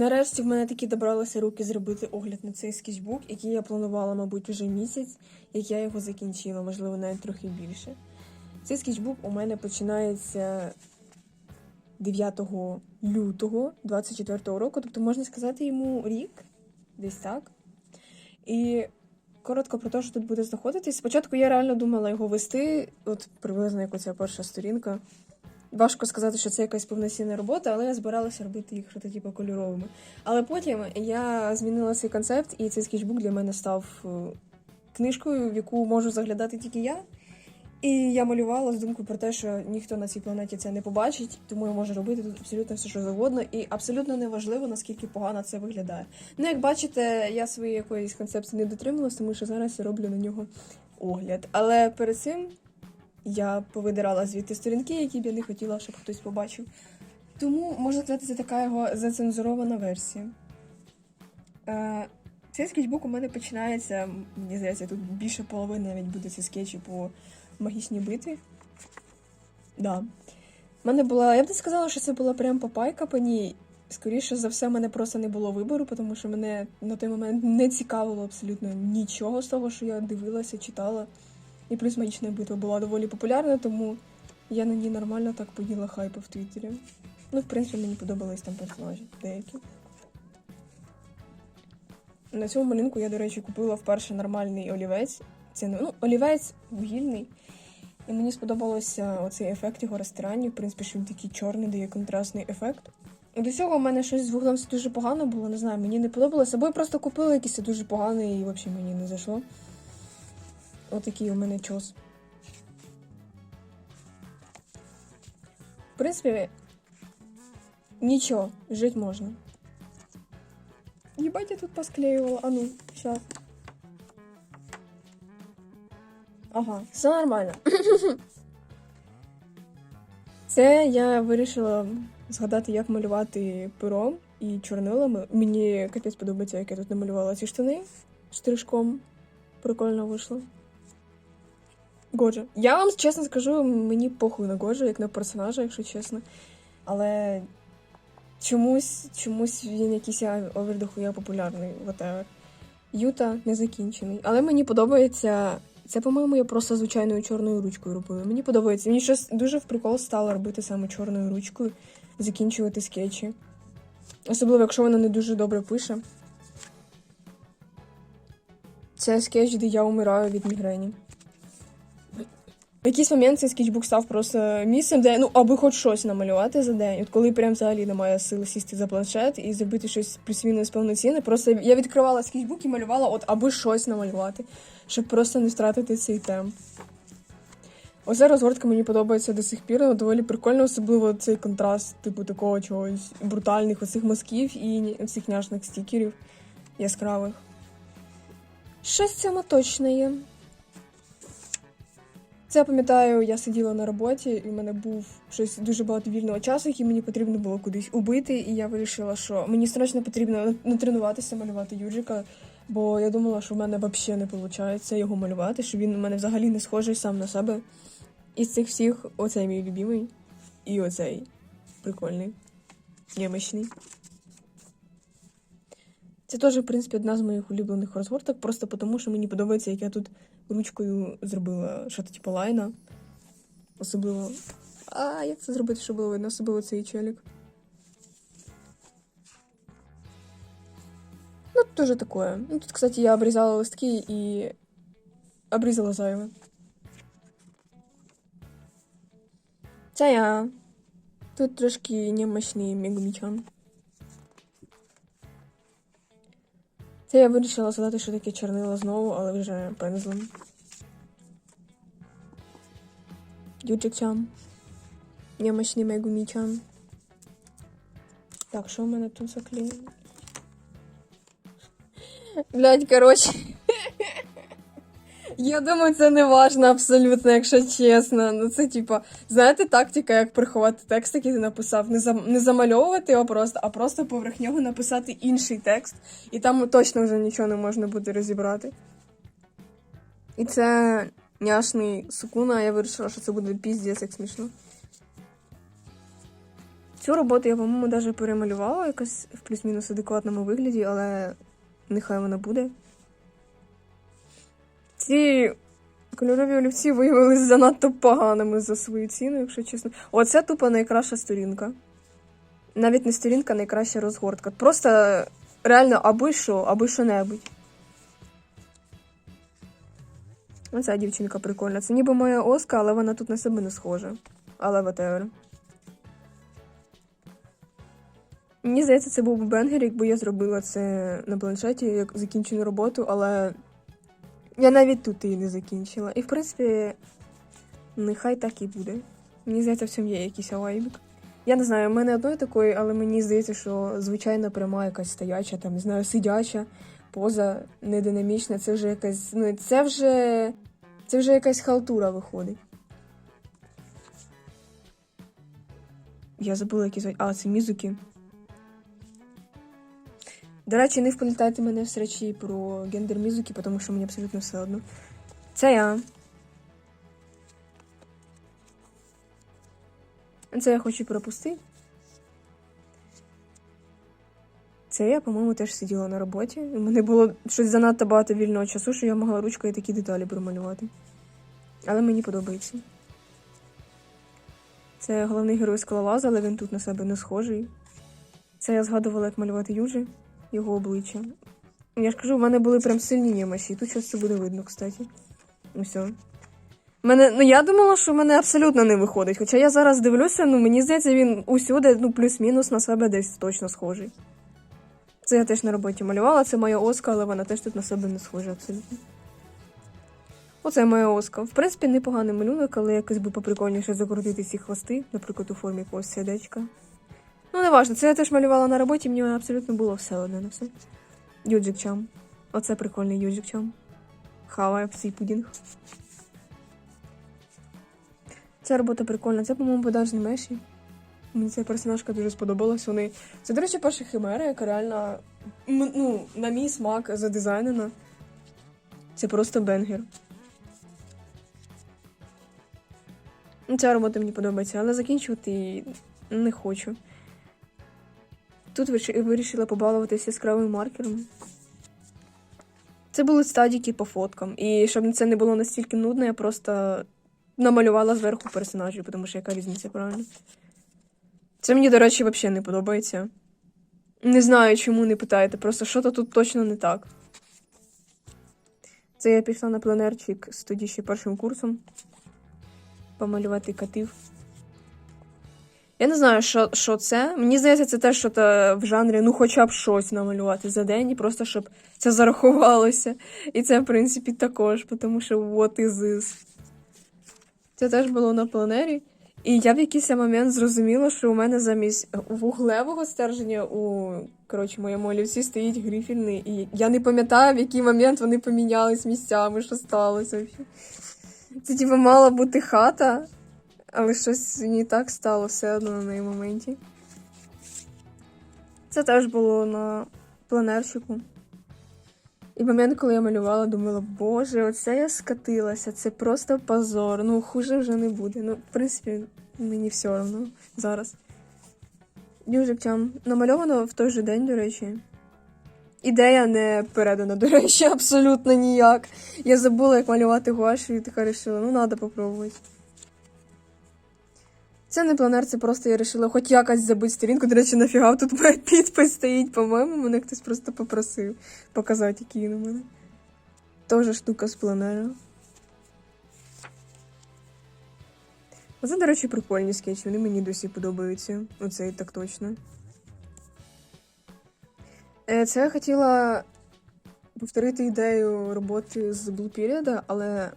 Нарешті в мене таки добралися руки зробити огляд на цей скетчбук, який я планувала, мабуть, вже місяць, як я його закінчила, можливо, навіть трохи більше. Цей скетчбук у мене починається 9 лютого 24 року, тобто можна сказати йому рік, десь так. І коротко про те, що тут буде знаходитись. Спочатку я реально думала його вести, от приблизно як оця перша сторінка. Важко сказати, що це якась повноцінна робота, але я збиралася робити їх що типу кольоровими. Але потім я змінила свій концепт, і цей скетчбук для мене став е, книжкою, в яку можу заглядати тільки я. І я малювала з думкою про те, що ніхто на цій планеті це не побачить, тому я можу робити тут абсолютно все, що завгодно, і абсолютно неважливо, наскільки погано це виглядає. Ну, як бачите, я своєї якоїсь концепції не дотрималась, тому що зараз я роблю на нього огляд. Але перед цим я повидирала звідти сторінки, які б я не хотіла, щоб хтось побачив. Тому можна сказати, це така його зацензурована версія. Е, цей скетчбук у мене починається, мені здається, тут більше половини навіть буде це скетчі по магічній битві. Да. У мене була. Я б не сказала, що це була прям попайка по ній. Скоріше за все, в мене просто не було вибору, тому що мене на той момент не цікавило абсолютно нічого з того, що я дивилася, читала. І плюс магічна битва була доволі популярна, тому я на ній нормально так поїла хайпу в Твіттері. Ну, в принципі, мені подобались там персонажі деякі. На цьому малюнку я, до речі, купила вперше нормальний олівець. Це ну, олівець вугільний. І мені сподобався оцей ефект його розтирання. В принципі, що він такий чорний дає контрастний ефект. До цього в мене щось з вуглем все дуже погано було, не знаю, мені не подобалося. Або я просто купила якийсь дуже поганий і взагалі мені не зайшло. Отакий у мене чос. В принципі, нічого, жити можна. Ебать, я тут посклеивала. А ну, сейчас. Ага, все нормально. Це я вирішила згадати, як малювати пером і чорнилами. Мені капець подобається, як я тут намалювала ці штани штришком. Прикольно вийшло. Годжа. Я вам чесно скажу, мені похуй на Годжа, як на персонажа, якщо чесно. Але чомусь, чомусь він якийсь овердохуя популярний, whatever. Юта не закінчений. Але мені подобається. Це, по-моєму, я просто звичайною чорною ручкою робила. Мені подобається. Мені щось дуже в прикол стало робити саме чорною ручкою, закінчувати скетчі. Особливо, якщо вона не дуже добре пише. Це скетч, де я умираю від мігрені. В якийсь момент цей скетчбук став просто місцем, де ну аби хоч щось намалювати за день. От коли прям взагалі немає сили сісти за планшет і зробити щось плюс-мінус повноцінне. Просто я відкривала скетчбук і малювала, от аби щось намалювати, щоб просто не втратити цей темп. Оця розгортка мені подобається до сих пір, вона доволі прикольно, особливо цей контраст, типу такого чогось брутальних оцих мазків і цих няшних стікерів яскравих. Щось цьому точно є. Це я пам'ятаю, я сиділа на роботі, і в мене був щось дуже багато вільного часу, який мені потрібно було кудись убити. І я вирішила, що мені срочно потрібно натренуватися малювати Юджика, бо я думала, що в мене взагалі не виходить його малювати, що він у мене взагалі не схожий сам на себе. Із цих всіх оцей мій любимий і оцей прикольний, немощний. Це теж, в принципі, одна з моїх улюблених розгорток, просто тому, що мені подобається, як я тут ручкою зробила щось типу лайна. Особливо. А, як це зробити, щоб було видно, особливо цей челік. Ну, тоже такое. Ну, тут, кстати, я обрізала листки і обрізала зайве. Це я. Тут трошки немощний мегумічан. Це я вирішила згадати, що таке чорнило знову, але вже пензлем. Юджик-чан. Немощний Мегумі-чан. Так, що в мене тут заклеєно? Блять, коротше. Я думаю, це не важно абсолютно, якщо чесно. Ну це типа, знаєте, тактика, як приховати текст, який ти написав, не зам... не замальовувати його просто, а просто поверх нього написати інший текст, і там точно вже нічого не можна буде розібрати. І це няшний сукуна, я вирішила, що це буде піздець, як смішно. Цю роботу я, по-моєму, навіть перемалювала якось в плюс-мінус адекватному вигляді, але нехай вона буде. Ці кольорові олівці виявилися занадто поганими за свою ціну, якщо чесно. Оце тупо найкраща сторінка. Навіть не сторінка, найкраща розгортка. Просто реально аби що, аби що-небудь. Оця дівчинка прикольна. Це ніби моя оска, але вона тут на себе не схожа. Але whatever. Мені здається, це був бенгер, якби я зробила це на планшеті як закінчену роботу, але я навіть тут її не закінчила. І в принципі, нехай так і буде. Мені здається, в цьому є якийсь вайбік. Я не знаю, в мене одної такої, але мені здається, що звичайно пряма якась стояча, там, не знаю, сидяча поза нединамічна, це вже якась. Ну, це вже. Це вже якась халтура виходить. Я забула, які звати. А, це мізуки. До речі, не вплітайте мене в срачі про гендер мізуки, тому що мені абсолютно все одно. Це я. Це я хочу пропустити. Це я, по-моєму, теж сиділа на роботі. У мене було щось занадто багато вільного часу, що я могла ручкою такі деталі промалювати. Але мені подобається. Це головний герой скалолаза, але він тут на себе не схожий. Це я згадувала, як малювати Юджі, його обличчя. Я ж кажу, в мене були прям сильні німасі. Тут щось це буде видно, кстати. Усе. Мене, ну я думала, що в мене абсолютно не виходить. Хоча я зараз дивлюся, ну мені здається, він усюди, ну, плюс-мінус на себе десь точно схожий. Це я теж на роботі малювала, це моя оска, але вона теж тут на себе не схожа абсолютно. Оце моя оска. В принципі, непоганий малюнок, але якось би поприкольніше закрутити ці хвости, наприклад, у формі якогось сердечка. Ну, не важно, це я теж малювала на роботі, мені абсолютно було все одне на все. Юджик чам. Оце прикольний юджик чам. Хаває цей пудінг. Ця робота прикольна. Це, по-моєму, подажні меші. Мені ця персонажка дуже сподобалась. Вони. Це, до речі, перша химера, яка реально, ну, на мій смак задизайнена. Це просто бенгер. Ну, Ця робота мені подобається, але закінчувати її не хочу. Тут вирішила побалуватися яскравим маркером. Це були стадіки по фоткам. І щоб це не було настільки нудно, я просто намалювала зверху персонажів, тому що яка різниця, правильно? Це мені, до речі, взагалі не подобається. Не знаю, чому не питаєте, просто що-то тут точно не так. Це я пішла на пленерчик з тоді ще першим курсом. Помалювати котів. Я не знаю, що, що це. Мені здається, це теж що в жанрі, ну, хоча б щось намалювати за день, і просто щоб це зарахувалося. І це, в принципі, також, тому що what is this? Це теж було на планері. І я в якийсь момент зрозуміла, що у мене замість вуглевого стерження у коротше, моєму олівці стоїть грифільний. І я не пам'ятаю, в який момент вони помінялись місцями, що сталося. Це типу мала бути хата, але щось не так стало все одно на неї моменті. Це теж було на планерчику. І момент, коли я малювала, думала, боже, оце я скатилася, це просто позор. Ну, хуже вже не буде. Ну, в принципі, мені все одно зараз. Южикчам намальовано в той же день, до речі. Ідея не передана, до речі, абсолютно ніяк. Я забула, як малювати гуашю, і така вирішила, ну, треба попробувати. Це не планер, це просто я вирішила хоч якось забити сторінку. До речі, нафіга тут моя підпис стоїть, по-моєму, мене хтось просто попросив показати, який він у мене. Тоже штука з планера. Оце, до речі, прикольні скетчі, вони мені досі подобаються. Оцей так точно. Е, Це я хотіла повторити ідею роботи з Blue Period, але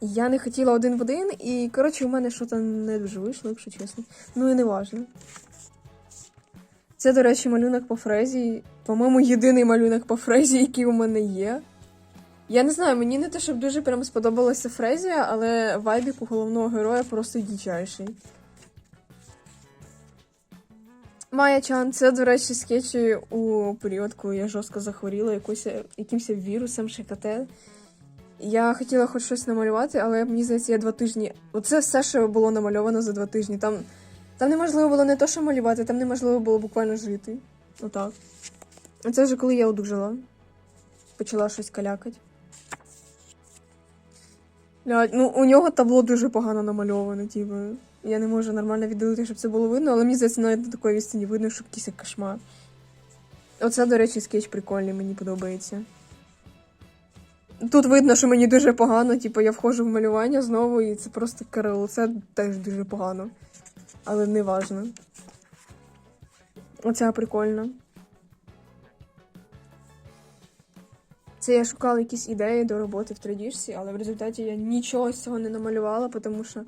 я не хотіла один в один, і, коротше, у мене щось не дуже вийшло, якщо чесно. Ну і не важно. Це, до речі, малюнок по фрезі. По-моєму, єдиний малюнок по фрезі, який у мене є. Я не знаю, мені не те, щоб дуже прям сподобалася фрезія, але вайбік у головного героя просто дичайший. Майя Чан, це, до речі, скетчі у період, коли я жорстко захворіла якось, якимось вірусом ШКТ. Я хотіла хоч щось намалювати, але мені здається, я два тижні. Оце все, що було намальовано за два тижні. Там Там неможливо було не то, що малювати, там неможливо було буквально жити. Отак. А це вже коли я одужала. Почала щось калякати. Блядь, ну у нього табло дуже погано намальоване, типу. Я не можу нормально віддалити, щоб це було видно, але мені здається, навіть на такої відстані видно, що якийсь кошмар. Оце, до речі, скетч прикольний, мені подобається. Тут видно, що мені дуже погано, типу, я входжу в малювання знову, і це просто караул. Це теж дуже погано. Але не важно. Оця прикольна. Це я шукала якісь ідеї до роботи в традіжці, але в результаті я нічого з цього не намалювала, тому що,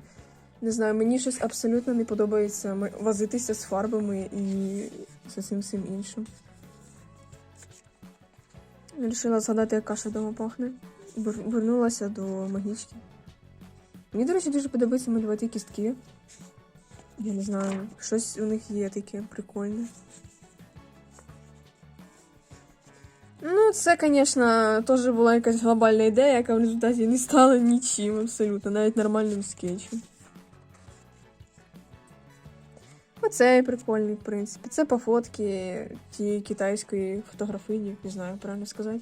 не знаю, мені щось абсолютно не подобається возитися з фарбами і з усім всім іншим. Рішила згадати, як каша дома пахне. Вернулася до магічки. Мені, до речі, дуже подобається малювати кістки. Я не знаю, щось у них є таке прикольне. Ну, це, звісно, теж була якась глобальна ідея, яка в результаті не стала нічим абсолютно, навіть нормальним скетчем. Оцей прикольний, в принципі. Це по фотки тієї китайської фотографині, не знаю, правильно сказати.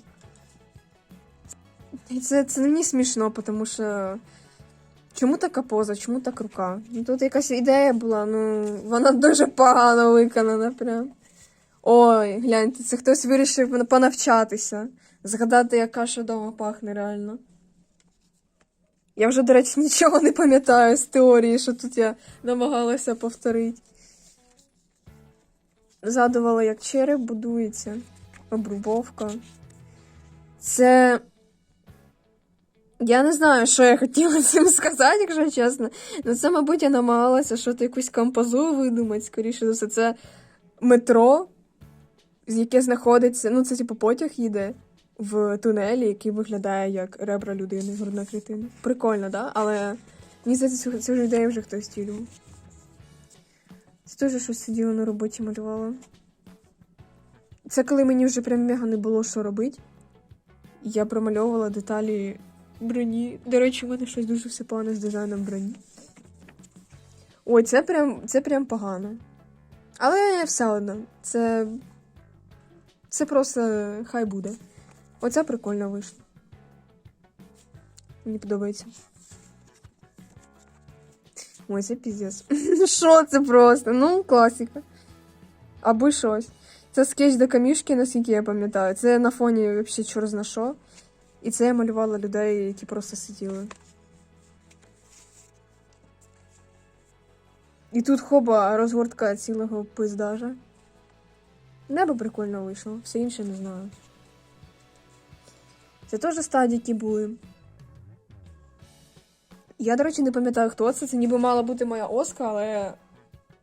І це, це мені смішно, тому що. Чому така поза, чому так рука? Ну, тут якась ідея була, ну вона дуже погано виконана прям. Ой, гляньте, це хтось вирішив понавчатися. Згадати, як каша вдома пахне реально. Я вже, до речі, нічого не пам'ятаю з теорії, що тут я намагалася повторити. Згадувала, як череп будується, обрубовка. Це. Я не знаю, що я хотіла цим сказати, якщо чесно. Ну, це, мабуть, я намагалася щось якусь композу видумати, скоріше за все. Це метро, яке знаходиться. Ну, це типу потяг їде в тунелі, який виглядає як ребра людини, грудна клітина. Прикольно, да? Але мені здається, цю, цю ідею вже хтось втілював. Це теж щось сиділа на роботі малювала. Це коли мені вже прям мега не було що робити. Я промальовувала деталі броні. До речі, у мене щось дуже все погано з дизайном броні. Ой, це прям, це прям погано. Але все одно, це. Це просто хай буде. Оце прикольно вийшло. Мені подобається. Ой, це піздець. Що це просто? Ну, класика. Або щось. Це скетч до камішки, наскільки я пам'ятаю. Це на фоні взагалі чор зна що. І це я малювала людей, які просто сиділи. І тут хоба розгортка цілого пиздажа. Небо прикольно вийшло, все інше не знаю. Це теж стадіки були. Я, до речі, не пам'ятаю, хто це. Це ніби мала бути моя Оска, але.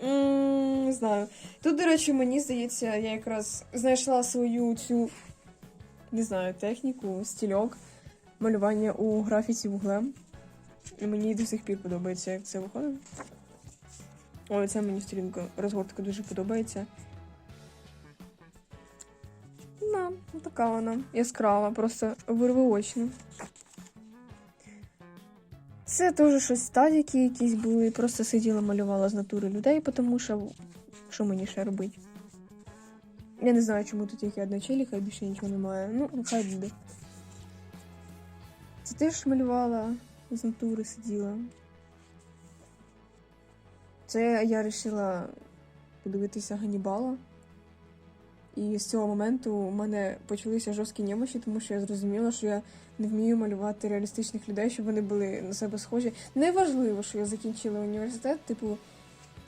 м, Не знаю. Тут, до речі, мені здається, я якраз знайшла свою цю не знаю, техніку, стільок малювання у графіці вуглем. І мені до сих пір подобається, як це виходить. Ой, це мені сторінка розгортка дуже подобається. На, така вона яскрава, просто вирвоочна. Це теж щось стадіки якісь були. Просто сиділа, малювала з натури людей, тому що що мені ще робити? Я не знаю, чому тут тільки одна челіка і більше нічого немає. Ну, хай буде. Це теж малювала з натури сиділа. Це я вирішила подивитися Ганнібала. І з цього моменту у мене почалися жорсткі немощі, тому що я зрозуміла, що я не вмію малювати реалістичних людей, щоб вони були на себе схожі. Неважливо, що я закінчила університет, типу.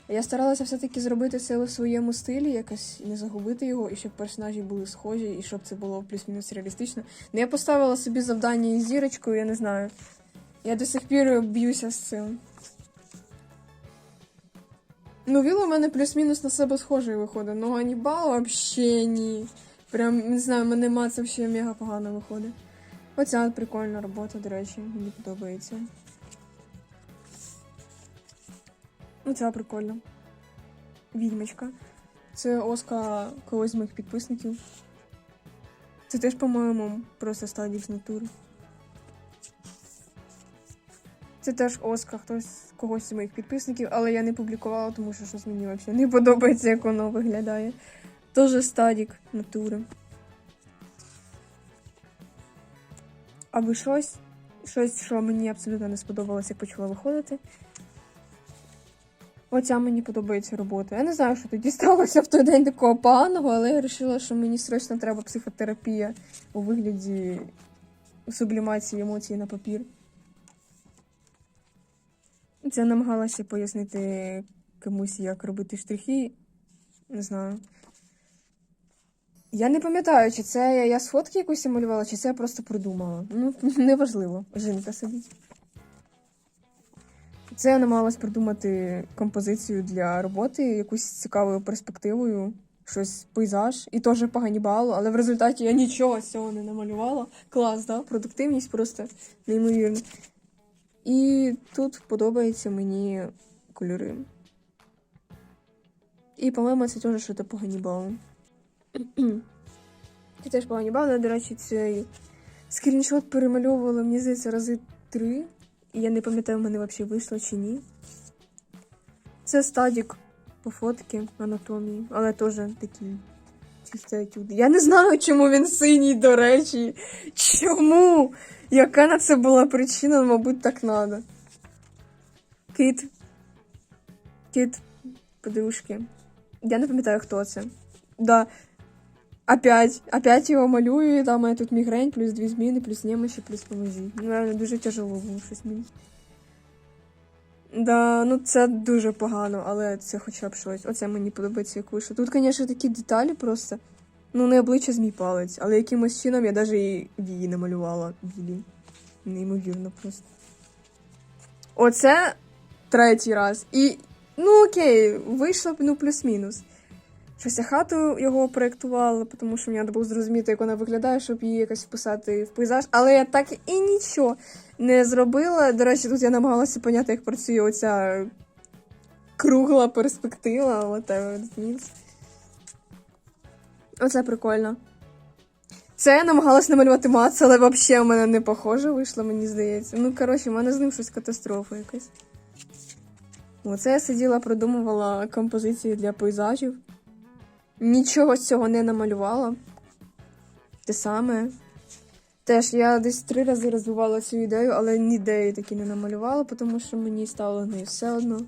Я старалася все-таки зробити це у своєму стилі, якось не загубити його, і щоб персонажі були схожі, і щоб це було плюс-мінус реалістично. Ну, я поставила собі завдання із зірочкою, я не знаю. Я до сих пір б'юся з цим. Ну, Віл у мене плюс-мінус на себе схожий виходить, ну Ганнібал взагалі ні. Прям, не знаю, мене маце взагалі мега погано виходить. Оця прикольна робота, до речі, мені подобається. Ну, ця прикольна. Відьмочка. Це Оска когось з моїх підписників. Це теж, по-моєму, просто стадік з Це теж Оска, хтось когось з моїх підписників, але я не публікувала, тому що щось мені взагалі не подобається, як воно виглядає. Тоже стадік натури. Аби щось, щось, що мені абсолютно не сподобалося, як почала виходити. Оця мені подобається робота. Я не знаю, що тоді сталося в той день такого поганого, але я вирішила, що мені срочно треба психотерапія у вигляді сублімації емоцій на папір. Це намагалася пояснити комусь, як робити штрихи. Не знаю. Я не пам'ятаю, чи це я, з фотки якусь малювала, чи це я просто придумала. Ну, неважливо. Жінка сидить. Це я намагалась придумати композицію для роботи, якусь цікавою перспективою, щось пейзаж, і теж по Ганнібалу, але в результаті я нічого з цього не намалювала. Клас, да? Продуктивність просто неймовірна. І тут подобаються мені кольори. І, по-моєму, це теж щось по Ганнібалу. Це теж по Ганнібалу, до речі, цей скріншот перемальовувала, мені здається, рази три. І я не пам'ятаю, в мене взагалі вийшло чи ні. Це стадік по фотки анатомії, але теж чисто етюд. Я не знаю, чому він синій, до речі. Чому? Яка на це була причина, мабуть, так надо. Кит. Кит подружки. Я не пам'ятаю, хто це. Да. Опять, опять його малюю, і там мене тут мігрень, плюс дві зміни, плюс немощі, плюс поможі. Реально, дуже тяжело було щось мені. Да, ну це дуже погано, але це хоча б щось. Оце мені подобається, як вийшло. Тут, звісно, такі деталі просто. Ну, не обличчя з мій палець, але якимось чином я навіть і вії намалювала білі. Неймовірно просто. Оце третій раз. І, ну окей, вийшло б ну плюс-мінус. Щось я хату його проєктувала, тому що мені треба було зрозуміти, як вона виглядає, щоб її якось вписати в пейзаж. Але я так і нічого не зробила. До речі, тут я намагалася поняти, як працює оця кругла перспектива. whatever it means. Оце прикольно. Це я намагалась намалювати Мац, але взагалі у мене не похоже вийшло, мені здається. Ну, коротше, в мене з ним щось катастрофа якась. Оце я сиділа, продумувала композиції для пейзажів. Нічого з цього не намалювала. Те саме. Теж я десь три рази розвивала цю ідею, але ніде її таки не намалювала, тому що мені стало не все одно.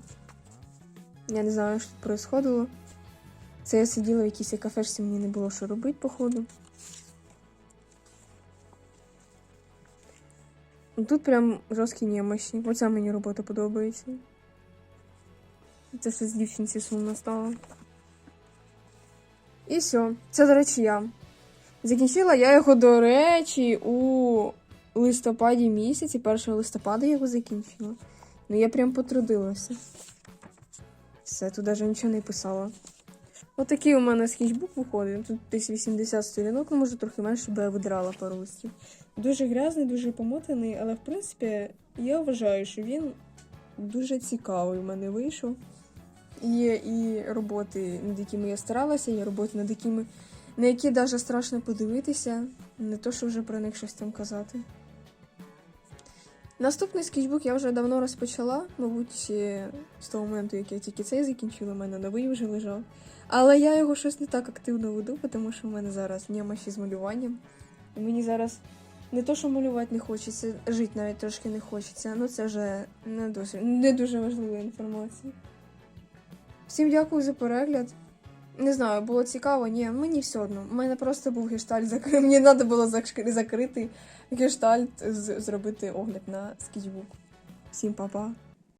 Я не знаю, що тут происходило. Це я сиділа в якійсь кафешці, мені не було що робити, походу. Ну, Тут прям жорсткі немощі. Оця мені робота подобається. Це щось дівчинці сумно стало. І все. Це, до речі, я. Закінчила я його, до речі, у листопаді місяці, 1 листопада я його закінчила. Ну я прям потрудилася. Все, тут навіть нічого не писала. Отакий у мене скетчбук виходить. Тут десь 80 сторінок, ну може трохи менше, бо я видирала пару листів. Дуже грязний, дуже помотаний, але в принципі я вважаю, що він дуже цікавий у мене вийшов. Є і роботи, над якими я старалася, є роботи, над якими на які навіть страшно подивитися, не то, що вже про них щось там казати. Наступний скетчбук я вже давно розпочала, мабуть, з того моменту, як я тільки цей закінчила, у мене новий вже лежав. Але я його щось не так активно веду, тому що в мене зараз нямаші з малюванням. І мені зараз не то, що малювати не хочеться, жити навіть трошки не хочеться. Ну це вже не дуже, не дуже важлива інформація. Всім дякую за перегляд. Не знаю, було цікаво, ні, мені все одно. У мене просто був гештальт закритий. Мені треба було зак- закрити гештальт, зробити огляд на скетчбук. Всім па-па.